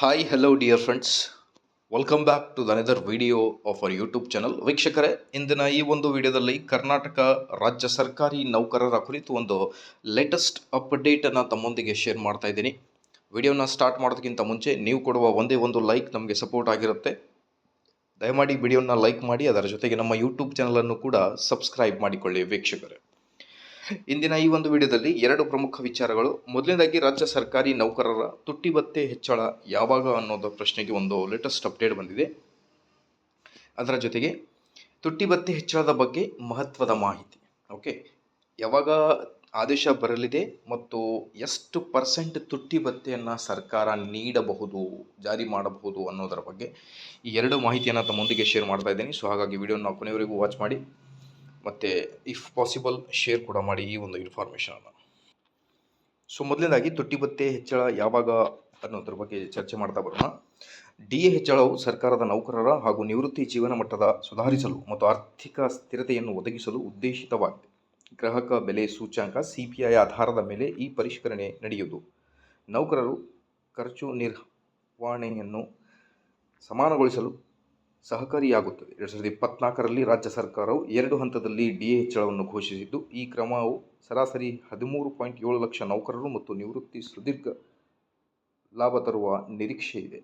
Hi hello dear friends welcome back to another video of our YouTube channel ವೀಕ್ಷಕರೇ, ಇಂದಿನ ಈ ಒಂದು ವಿಡಿಯೋದಲ್ಲಿ ಕರ್ನಾಟಕ ರಾಜ್ಯ ಸರ್ಕಾರಿ ನೌಕರರ ಕುರಿತು ಒಂದು ಲೇಟೆಸ್ಟ್ ಅಪ್ಡೇಟನ್ನು ತಮ್ಮೊಂದಿಗೆ ಶೇರ್ ಮಾಡ್ತಾ ಇದ್ದೀನಿ. ವಿಡಿಯೋನ ಸ್ಟಾರ್ಟ್ ಮಾಡೋದಕ್ಕಿಂತ ಮುಂಚೆ ನೀವು ಕೊಡುವ ಒಂದೇ ಒಂದು ಲೈಕ್ ನಮಗೆ ಸಪೋರ್ಟ್ ಆಗಿರುತ್ತೆ. ದಯಮಾಡಿ ವಿಡಿಯೋನ ಲೈಕ್ ಮಾಡಿ, ಅದರ ಜೊತೆಗೆ ನಮ್ಮ ಯೂಟ್ಯೂಬ್ ಚಾನಲನ್ನು ಕೂಡ ಸಬ್ಸ್ಕ್ರೈಬ್ ಮಾಡಿಕೊಳ್ಳಿ ವೀಕ್ಷಕರೇ. ಇಂದಿನ ಈ ಒಂದು ವಿಡಿಯೋದಲ್ಲಿ ಎರಡು ಪ್ರಮುಖ ವಿಚಾರಗಳು. ಮೊದಲನೇದಾಗಿ, ರಾಜ್ಯ ಸರ್ಕಾರಿ ನೌಕರರ ತುಟ್ಟಿ ಭತ್ತೆ ಹೆಚ್ಚಳ ಯಾವಾಗ ಅನ್ನೋದು ಪ್ರಶ್ನೆಗೆ ಒಂದು ಲೇಟೆಸ್ಟ್ ಅಪ್ಡೇಟ್ ಬಂದಿದೆ. ಅದರ ಜೊತೆಗೆ ತುಟ್ಟಿ ಭತ್ತೆ ಹೆಚ್ಚಳದ ಬಗ್ಗೆ ಮಹತ್ವದ ಮಾಹಿತಿ. ಓಕೆ ಯಾವಾಗ ಆದೇಶ ಬರಲಿದೆ ಮತ್ತು ಎಷ್ಟು ಪರ್ಸೆಂಟ್ ತುಟ್ಟಿ ಭತ್ತೆಯನ್ನು ಸರ್ಕಾರ ನೀಡಬಹುದು, ಜಾರಿ ಮಾಡಬಹುದು ಅನ್ನೋದರ ಬಗ್ಗೆ ಈ ಎರಡು ಮಾಹಿತಿಯನ್ನು ತಮ್ಮೊಂದಿಗೆ ಶೇರ್ ಮಾಡ್ತಾ ಇದ್ದೀನಿ. ಸೊ ಹಾಗಾಗಿ ವಿಡಿಯೋನ ಕೊನೆಯವರೆಗೂ ವಾಚ್ ಮಾಡಿ. ಮತ್ತು ಇಫ್ ಪಾಸಿಬಲ್ ಶೇರ್ ಕೂಡ ಮಾಡಿ ಈ ಒಂದು ಇನ್ಫಾರ್ಮೇಷನನ್ನು ಸೊ ಮೊದಲನೇದಾಗಿ ತುಟ್ಟಿ ಭತ್ತೆ ಹೆಚ್ಚಳ ಯಾವಾಗ ಅನ್ನೋದ್ರ ಬಗ್ಗೆ ಚರ್ಚೆ ಮಾಡ್ತಾ ಬರೋಣ. ಡಿ ಎ ಹೆಚ್ಚಳವು ಸರ್ಕಾರದ ನೌಕರರ ಹಾಗೂ ನಿವೃತ್ತಿ ಜೀವನ ಮಟ್ಟದ ಸುಧಾರಿಸಲು ಮತ್ತು ಆರ್ಥಿಕ ಸ್ಥಿರತೆಯನ್ನು ಒದಗಿಸಲು ಉದ್ದೇಶಿತವಾಗಿದೆ. ಗ್ರಾಹಕ ಬೆಲೆ ಸೂಚ್ಯಾಂಕ, ಸಿ ಪಿ ಐ ಆಧಾರದ ಮೇಲೆ ಈ ಪರಿಷ್ಕರಣೆ ನಡೆಯುವುದು. ನೌಕರರು ಖರ್ಚು ನಿರ್ವಹಣೆಯನ್ನು ಸಮಾನಗೊಳಿಸಲು ಸಹಕಾರಿಯಾಗುತ್ತದೆ. ಎರಡು ಸಾವಿರದ ಇಪ್ಪತ್ನಾಲ್ಕರಲ್ಲಿ ರಾಜ್ಯ ಸರ್ಕಾರವು ಎರಡು ಹಂತದಲ್ಲಿ ಡಿ ಎ ಹೆಚ್ಚಳವನ್ನು ಘೋಷಿಸಿದ್ದು, ಈ ಕ್ರಮವು ಸರಾಸರಿ ಹದಿಮೂರು ಪಾಯಿಂಟ್ ಏಳು ಲಕ್ಷ ನೌಕರರು ಮತ್ತು ನಿವೃತ್ತಿ ಸುದೀರ್ಘ ಲಾಭ ತರುವ ನಿರೀಕ್ಷೆ ಇದೆ.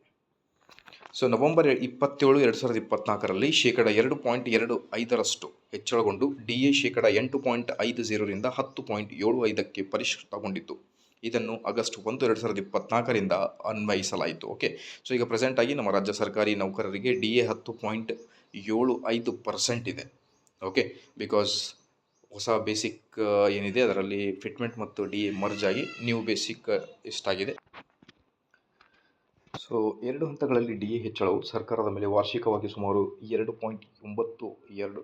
ಸೊ, ನವೆಂಬರ್ ಇಪ್ಪತ್ತೇಳು, ಎರಡು ಸಾವಿರದ ಇಪ್ಪತ್ನಾಲ್ಕರಲ್ಲಿ ಶೇಕಡ ಎರಡು ಪಾಯಿಂಟ್ ಎರಡು ಐದರಷ್ಟು ಹೆಚ್ಚಳಗೊಂಡು ಡಿ ಎ ಶೇಕಡ ಎಂಟು ಪಾಯಿಂಟ್ ಐದು ಝೀರೋರಿಂದ ಹತ್ತು ಪಾಯಿಂಟ್ ಏಳು ಐದಕ್ಕೆ ಪರಿಷ್ಕೃತಗೊಂಡಿತು ಇದನ್ನು ಆಗಸ್ಟ್ ಒಂದು, ಎರಡು ಸಾವಿರದ ಇಪ್ಪತ್ನಾಲ್ಕರಿಂದ ಅನ್ವಯಿಸಲಾಯಿತು ಓಕೆ ಸೊ ಈಗ ಪ್ರೆಸೆಂಟಾಗಿ ನಮ್ಮ ರಾಜ್ಯ ಸರ್ಕಾರಿ ನೌಕರರಿಗೆ ಡಿ ಎ ಹತ್ತು ಪಾಯಿಂಟ್ ಏಳು ಐದು ಪರ್ಸೆಂಟ್ ಇದೆ ಓಕೆ ಬಿಕಾಸ್ ಹೊಸ ಬೇಸಿಕ್ ಏನಿದೆ, ಅದರಲ್ಲಿ ಫಿಟ್ಮೆಂಟ್ ಮತ್ತು ಡಿ ಎ ಮರ್ಜ್ ಆಗಿ ನ್ಯೂ ಬೇಸಿಕ್ ಇಷ್ಟಾಗಿದೆ ಸೊ ಎರಡು ಹಂತಗಳಲ್ಲಿ ಡಿ ಎ ಹೆಚ್ಚಳವು ಸರ್ಕಾರದ ಮೇಲೆ ವಾರ್ಷಿಕವಾಗಿ ಸುಮಾರು ಎರಡು ಪಾಯಿಂಟ್ ಒಂಬತ್ತು ಎರಡು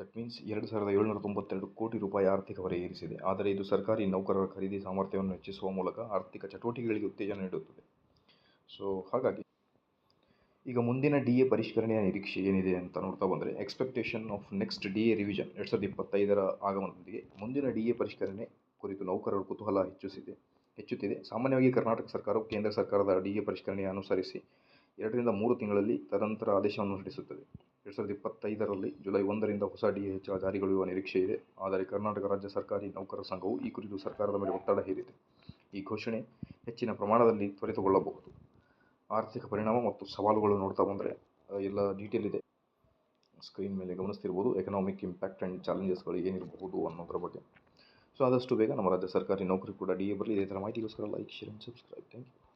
ದಟ್ ಮೀನ್ಸ್ ಎರಡು ಸಾವಿರದ ಏಳುನೂರ ತೊಂಬತ್ತೆರಡು ಕೋಟಿ ರೂಪಾಯಿ ಆರ್ಥಿಕ ಹೊರೆ ಏರಿಸಿದೆ. ಆದರೆ ಇದು ಸರ್ಕಾರಿ ನೌಕರರ ಖರೀದಿ ಸಾಮರ್ಥ್ಯವನ್ನು ಹೆಚ್ಚಿಸುವ ಮೂಲಕ ಆರ್ಥಿಕ ಚಟುವಟಿಕೆಗಳಿಗೆ ಉತ್ತೇಜನ ನೀಡುತ್ತದೆ. ಸೊ ಹಾಗಾಗಿ ಈಗ ಮುಂದಿನ ಡಿ ಎ ಪರಿಷ್ಕರಣೆಯ ನಿರೀಕ್ಷೆ ಏನಿದೆ ಅಂತ ನೋಡ್ತಾ ಬಂದರೆ expectation of next D A revision ಎರಡು ಸಾವಿರದ ಇಪ್ಪತ್ತೈದರ ಆಗಮನದೊಂದಿಗೆ ಮುಂದಿನ ಡಿ ಎ ಪರಿಷ್ಕರಣೆ ಕುರಿತು ನೌಕರರ ಕುತೂಹಲ ಹೆಚ್ಚಿಸಿದೆ, ಹೆಚ್ಚುತ್ತಿದೆ. ಸಾಮಾನ್ಯವಾಗಿ ಕರ್ನಾಟಕ ಸರ್ಕಾರವು ಕೇಂದ್ರ ಸರ್ಕಾರದ ಡಿ ಎ ಪರಿಷ್ಕರಣೆಯ ಅನುಸರಿಸಿ ಎರಡರಿಂದ ಮೂರು ತಿಂಗಳಲ್ಲಿ ತದನಂತರ ಆದೇಶವನ್ನು ಹೊರಡಿಸುತ್ತದೆ. ಎರಡು ಸಾವಿರದ ಇಪ್ಪತ್ತೈದರಲ್ಲಿ ಜುಲೈ ಒಂದರಿಂದ ಹೊಸ ಡಿ ಎ ಹೆಚ್ಚಳ ಜಾರಿಗೊಳ್ಳುವ ನಿರೀಕ್ಷೆ ಇದೆ. ಆದರೆ ಕರ್ನಾಟಕ ರಾಜ್ಯ ಸರ್ಕಾರಿ ನೌಕರರ ಸಂಘವು ಈ ಕುರಿತು ಸರ್ಕಾರದ ಮೇಲೆ ಒತ್ತಡ ಹೇರಿದೆ. ಈ ಘೋಷಣೆ ಹೆಚ್ಚಿನ ಪ್ರಮಾಣದಲ್ಲಿ ತ್ವರಿತಗೊಳ್ಳಬಹುದು. ಆರ್ಥಿಕ ಪರಿಣಾಮ ಮತ್ತು ಸವಾಲುಗಳು ನೋಡ್ತಾ ಬಂದರೆ ಎಲ್ಲ ಡೀಟೇಲ್ ಇದೆ. ಸ್ಕ್ರೀನ್ ಮೇಲೆ ಗಮನಿಸ್ತಿರ್ಬೋದು ಎಕನಾಮಿಕ್ ಇಂಪ್ಯಾಕ್ಟ್ ಆ್ಯಂಡ್ ಚಾಲೆಂಜಸ್ಗಳು ಏನಿರಬಹುದು ಅನ್ನೋದ್ರ ಬಗ್ಗೆ. ಸೊ ಆದಷ್ಟು ಬೇಗ ನಮ್ಮ ರಾಜ್ಯ ಸರ್ಕಾರಿ ನೌಕರಿ ಕೂಡ ಡಿ ಎ ಬರಲಿ. ಇದೇ ಥರ ಮಾಹಿತಿಗೋಸ್ಕರ like share and subscribe thank you